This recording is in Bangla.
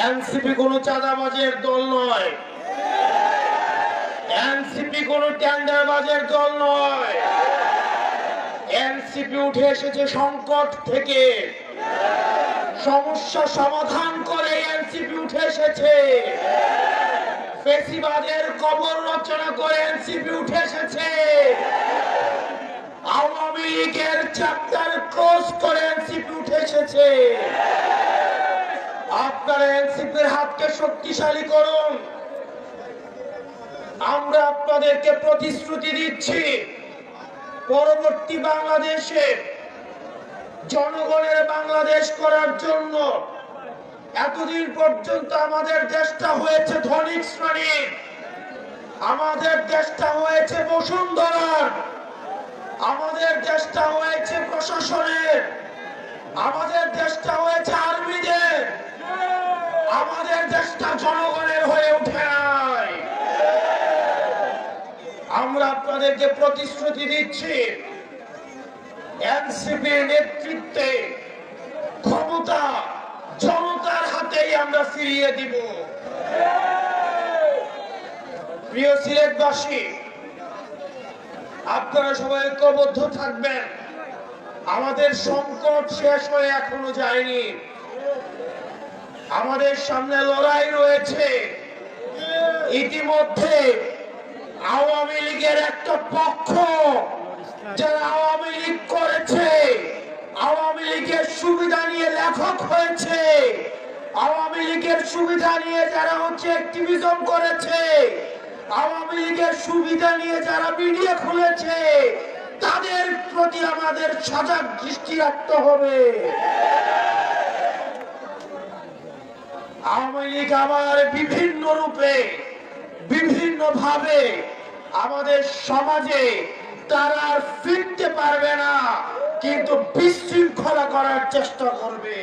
এনসিপি কোনো চাঁদাবাজের দল নয়। এনসিপি কোনো টেন্ডারবাজের দল নয়। এনসিপি উঠে এসেছে সংকট থেকে। সমস্যা সমাধান করে এনসিপি উঠে এসেছে। ফেসিবাদের কবর রচনা করে এনসিপি উঠে এসেছে। আওয়ামী লীগের চ্যাপ্টার ক্লোজ করে এনসিপি উঠে এসেছে। আপনারা এনসিপির হাতকে শক্তিশালী করুন। আমরা আপনাদেরকে প্রতিশ্রুতি দিচ্ছি, পরবর্তী বাংলাদেশে জনগণের বাংলাদেশ করার জন্য। এতদিন পর্যন্ত আমাদের দেশটা হয়েছে ধনিক শ্রেণির। আমাদের দেশটা হয়েছে বসুন্ধরার। আমাদের দেশটা হয়েছে প্রশাসনের। আমাদের দেশটা হয়েছে আর্মিদের আমাদের জনগণের হয়ে ওঠে নাই আমরা আপনাদেরকে প্রতিশ্রুতি দিচ্ছি এনসিপির নেতৃত্বে ক্ষমতা জনতার হাতেই আমরা ফিরিয়ে দিব। প্রিয় সিলেটবাসী, আপনারা সবাই ঐক্যবদ্ধ থাকবেন। আমাদের সংকট শেষ হয়ে এখনও যায়নি। আমাদের সামনে লড়াই রয়েছে। ইতিমধ্যে আওয়ামী লীগের একটা পক্ষ যারা আওয়ামী লীগ করেছে, আওয়ামী লীগের সুবিধা নিয়ে লেখক হয়েছে। আওয়ামী লীগের সুবিধা নিয়ে যারা হচ্ছে অ্যাক্টিভিজম করেছে, আওয়ামী লীগের সুবিধা নিয়ে যারা মিডিয়া খুলেছে, তাদের প্রতি আমাদের সজাগ দৃষ্টি রাখতে হবে। আওয়ামী লীগ আবার বিভিন্ন রূপে, বিভিন্ন ভাবে আমাদের সমাজে তারা আর ফিরতে পারবে না, কিন্তু বিশৃঙ্খলা করার চেষ্টা করবে।